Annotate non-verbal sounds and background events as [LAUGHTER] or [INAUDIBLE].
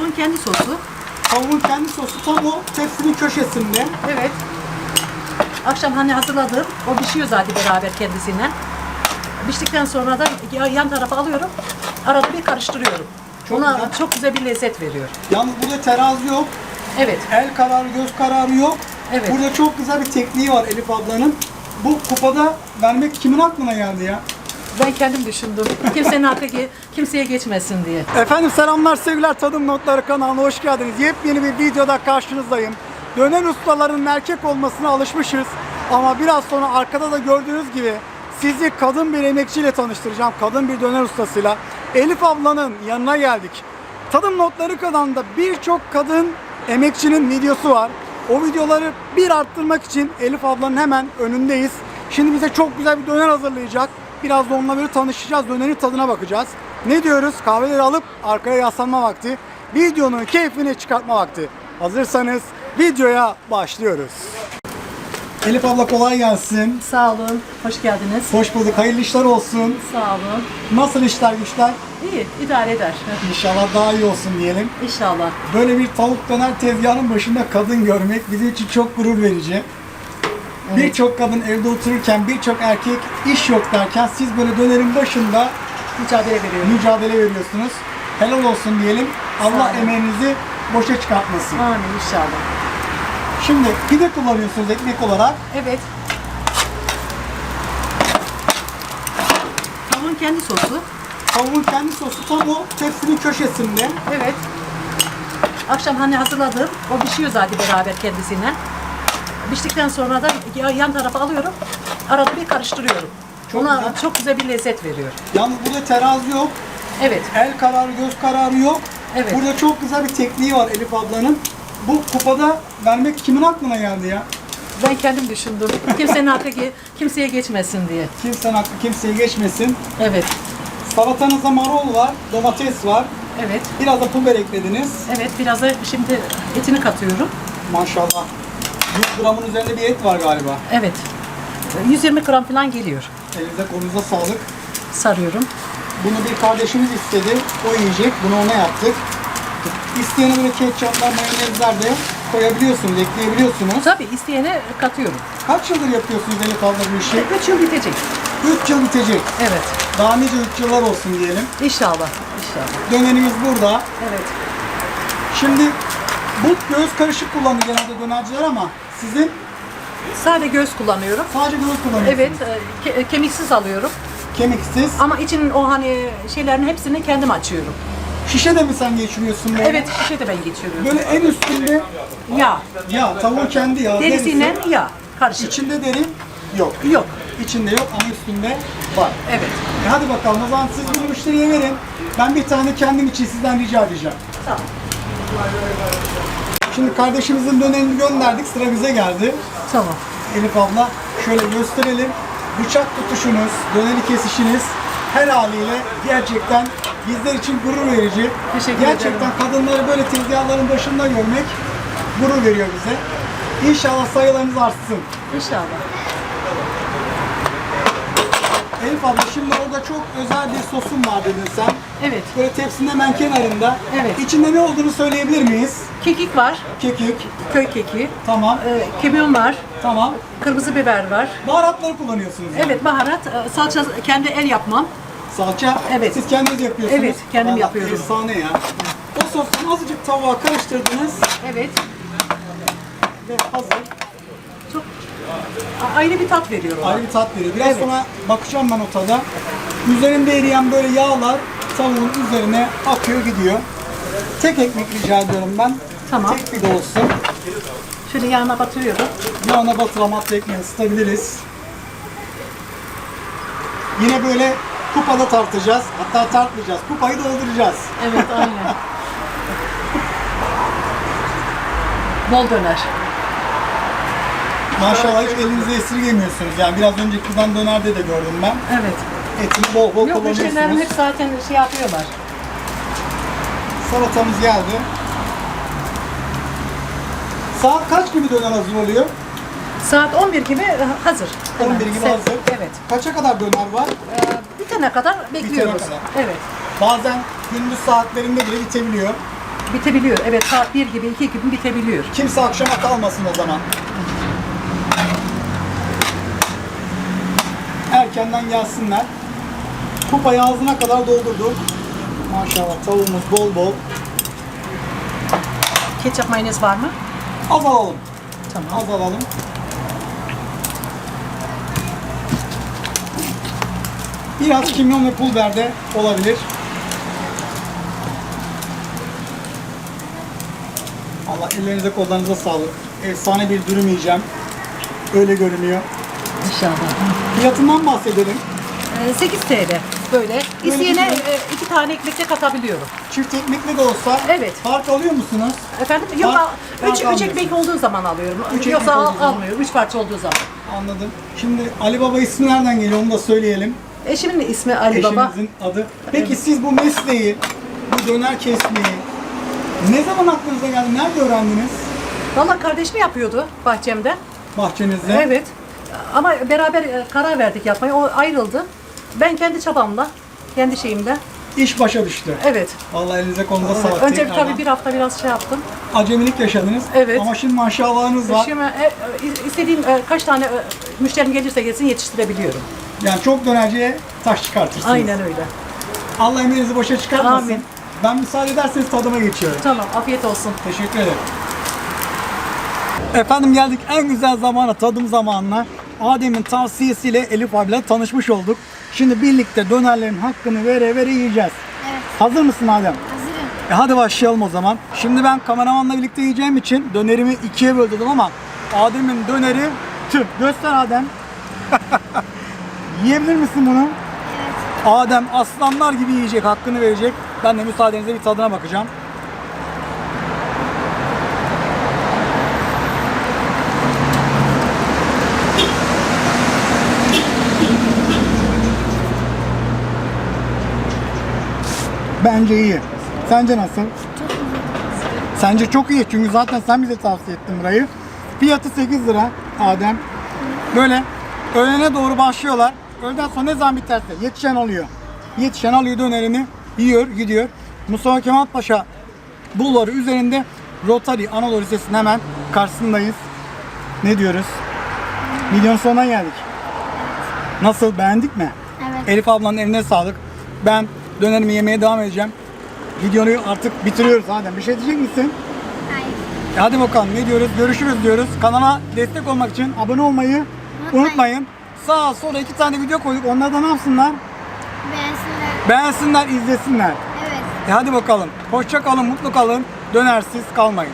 Tavuğun kendi sosu. Tavuğun kendi sosu tam o tepsinin köşesinde. Evet. Akşam hani hazırladım. O pişiyor zaten beraber kendisiyle. Piştikten sonra da ya- yan tarafa alıyorum. Arada bir karıştırıyorum. Çok Ona güzel. çok güzel bir lezzet veriyor. Yalnız burada terazi yok. Evet. El kararı, göz kararı yok. Evet. Burada çok güzel bir tekniği var Elif ablanın. Bu kupada vermek kimin aklına geldi ya? Ben kendim düşündüm. Kimsenin hakkı kimseye geçmesin diye. Efendim selamlar sevgiler Tadım Notları kanalına hoş geldiniz. Yepyeni bir videoda karşınızdayım. Döner ustalarının erkek olmasına alışmışız. Ama biraz sonra arkada da gördüğünüz gibi sizi kadın bir emekçiyle tanıştıracağım. Kadın bir döner ustasıyla. Elif ablanın yanına geldik. Tadım Notları kanalında birçok kadın emekçinin videosu var. O videoları bir arttırmak için Elif ablanın hemen önündeyiz. Şimdi bize çok güzel bir döner hazırlayacak. Biraz da onunla böyle tanışacağız. Dönerin tadına bakacağız. Ne diyoruz? Kahveleri alıp arkaya yaslanma vakti. Videonun keyfini çıkartma vakti. Hazırsanız videoya başlıyoruz. Elif abla kolay gelsin. Sağ olun. Hoş geldiniz. Hoş bulduk. Hayırlı işler olsun. Sağ olun. Nasıl işler güçler? İyi. idare eder. İnşallah daha iyi olsun diyelim. İnşallah. Böyle bir tavuk döner tezgahının başında kadın görmek bizim için çok gurur verici. Birçok kadın evde otururken birçok erkek iş yok derken siz böyle dönerin başında Mücadele veriyorum. mücadele veriyorsunuz. Helal olsun diyelim. Allah olun. emeğinizi boşa çıkartmasın. Amin inşallah. Şimdi pide kullanıyorsunuz ekmek olarak. Evet. Tavuğun kendi sosu. Tavuğun kendi sosu tam o tepsinin köşesinde. Evet. Akşam hani hazırladım. O pişiyor zaten beraber kendisiyle. Piştikten sonra da ya- yan tarafa alıyorum. Arada bir karıştırıyorum. Çok Ona güzel. çok güzel bir lezzet veriyor. Yalnız burada terazi yok. Evet. El kararı, göz kararı yok. Evet. Burada çok güzel bir tekniği var Elif ablanın. Bu kupada vermek kimin aklına geldi ya? Ben kendim düşündüm. Kimsenin hakkı ge- kimseye geçmesin diye. Kimsenin hakkı kimseye geçmesin. Evet. Salatanızda marul var, domates var. Evet. Biraz da pul biber eklediniz. Evet. Biraz da şimdi etini katıyorum. Maşallah. 100 gramın üzerinde bir et var galiba. Evet. 120 gram falan geliyor. Elinize kolunuza sağlık. Sarıyorum. Bunu bir kardeşimiz istedi. O yiyecek. Bunu ona yaptık. İsteyene böyle ketçaplar, mayonezler de koyabiliyorsunuz, ekleyebiliyorsunuz. Tabii isteyene katıyorum. Kaç yıldır yapıyorsunuz Elif abla bu işi? 3 yıl bitecek. 3 yıl bitecek. Evet. Daha nice 3 yıllar olsun diyelim. İnşallah. İnşallah. Dönerimiz burada. Evet. Şimdi bu göğüs karışık kullanıyor genelde dönerciler ama sizin Sade göz kullanıyorum. sadece göğüs kullanıyorsunuz. Evet, e, ke- kemiksiz alıyorum. Kemiksiz. Ama içinin o hani şeylerin hepsini kendim açıyorum. Şişe de mi sen geçiriyorsun böyle? Evet, şişe de ben geçiriyorum. Böyle en üstünde Yağ. ya tavuğun kendi yağı. Derisiyle derisi. yağ. Karışık. İçinde deri yok. Yok. İçinde yok ama üstünde var. Evet. E hadi bakalım o zaman siz bunu müşteriye verin. Ben bir tane kendim için sizden rica edeceğim. Tamam. Şimdi kardeşimizin dönerini gönderdik sıra bize geldi. Tamam. Elif abla şöyle gösterelim. Bıçak tutuşunuz, döneri kesişiniz her haliyle gerçekten bizler için gurur verici. Teşekkür gerçekten ederim. kadınları böyle tezgahların başında görmek gurur veriyor bize. İnşallah sayılarınız artsın. İnşallah. Elif abla şimdi orada çok özel bir sosun var dedin sen. Evet. Böyle tepsinin hemen kenarında. Evet. İçinde ne olduğunu söyleyebilir miyiz? Kekik var. Kekik. Köy keki. Tamam. E, kimyon var. Tamam. Kırmızı biber var. Baharatları kullanıyorsunuz. yani. Evet, baharat. e, Salça kendi el yapmam. Salça Evet. siz kendiniz yapıyorsunuz. Evet, kendim Vallahi yapıyorum. Efsane ya. O sosu azıcık tavuğa karıştırdınız Evet. ve hazır. Çok a- ayrı bir tat veriyor o. Ayrı bir tat veriyor. Biraz Evet. sonra bakacağım ben o tada. Üzerinde eriyen böyle yağlar tavuğun üzerine akıyor gidiyor. Tek ekmek rica ediyorum ben. Tamam. Tek bir de olsun. Şöyle yağına batırıyorum. Yağına batıramatla ekmeği ısıtabiliriz. Yine böyle kupada tartacağız. Hatta tartmayacağız. Kupayı dolduracağız. Evet, aynen. Bol döner. Maşallah hiç elinize esirgemiyorsunuz. Yani biraz önce kızan dönerde de gördüm ben. Evet. Etini bol bol Yok müşterilerim kullanıyorsunuz. hep zaten şey yapıyorlar. Salatamız geldi. Saat kaç gibi döner hazır oluyor? Saat 11 gibi hazır. 11 gibi Sen- hazır. Evet. Kaça kadar döner var? Ee, bitene kadar bekliyoruz. kadar. Evet. Bazen gündüz saatlerinde bile bitebiliyor. Bitebiliyor. Evet saat 1 gibi 2 gibi bitebiliyor. Kimse akşama kalmasın o zaman. Erkenden gelsinler. Kupayı ağzına kadar doldurduk. Maşallah tavuğumuz bol bol. Ketçap mayonez var mı? Az alalım. Tamam. Az alalım. Biraz kimyon ve pul biber de olabilir. Allah ellerinize kollarınıza sağlık. Efsane bir dürüm yiyeceğim. Öyle görünüyor. İnşallah. Fiyatından bahsedelim. 8 TL böyle. İsteyene e, iki tane ekmek de katabiliyorum. Çift ekmekli de olsa Evet. fark alıyor musunuz? Efendim? Yok, Fark- 3 fark üç, almıyorsun. ekmek olduğu zaman alıyorum. Üç Yoksa ekmek al, olduğu zaman. almıyorum. 3 parça olduğu zaman. Anladım. Şimdi Ali Baba ismi nereden geliyor onu da söyleyelim. Eşimin ismi Ali Baba. Eşinizin adı. Peki siz bu mesleği, bu döner kesmeyi ne zaman aklınıza geldi? Nerede öğrendiniz? Valla kardeşim yapıyordu bahçemde. Bahçenizde. Evet. Ama beraber e, karar verdik yapmaya. O ayrıldı. Ben kendi çabamla, kendi şeyimle. İş başa düştü. Evet. Vallahi elinize konuda sağlık. Önce tekrardan. tabii bir hafta biraz şey yaptım. Acemilik yaşadınız. Evet. Ama şimdi maşallahınız var. Şimdi e, e, istediğim e, kaç tane e, müşterim gelirse gelsin yetiştirebiliyorum. Yani çok dönerciye taş çıkartırsınız. Aynen öyle. Allah emeğinizi boşa çıkartmasın. Amin. Ben müsaade ederseniz tadıma geçiyorum. Tamam, afiyet olsun. Teşekkür ederim. Efendim geldik en güzel zamana, tadım zamanına. Adem'in tavsiyesiyle Elif abiyle tanışmış olduk. Şimdi birlikte dönerlerin hakkını vere vere yiyeceğiz. Evet, Hazır mısın Adem? hazırım. E hadi başlayalım o zaman. Şimdi ben kameramanla birlikte yiyeceğim için dönerimi ikiye böldüm ama Adem'in döneri tüh göster Adem. [LAUGHS] Yiyebilir misin bunu? Evet, Adem aslanlar gibi yiyecek, hakkını verecek. Ben de müsaadenizle bir tadına bakacağım. Bence iyi. Sence nasıl? Sence çok iyi çünkü zaten sen bize tavsiye ettin burayı. Fiyatı 8 lira Adem. Böyle öğlene doğru başlıyorlar. Öğleden sonra ne zaman biterse yetişen oluyor. Yetişen alıyor dönerini, yiyor, gidiyor. Mustafa Kemal Paşa bulvarı üzerinde Rotary Anadolu Lisesi'nin hemen karşısındayız. Ne diyoruz? Videonun sonuna geldik. Nasıl? Beğendik mi? evet. Elif ablanın eline sağlık. Ben dönerimi yemeye devam edeceğim. Videoyu artık bitiriyoruz Adem. Bir şey diyecek misin? Hayır. E hadi bakalım ne diyoruz? Görüşürüz diyoruz. Kanala destek olmak için abone olmayı Unutmayın. unutmayın. Sağa sola iki tane video koyduk. Onlar da ne yapsınlar? Beğensinler. Beğensinler, izlesinler. Evet. E hadi bakalım. Hoşça kalın, mutlu kalın. Dönersiz kalmayın.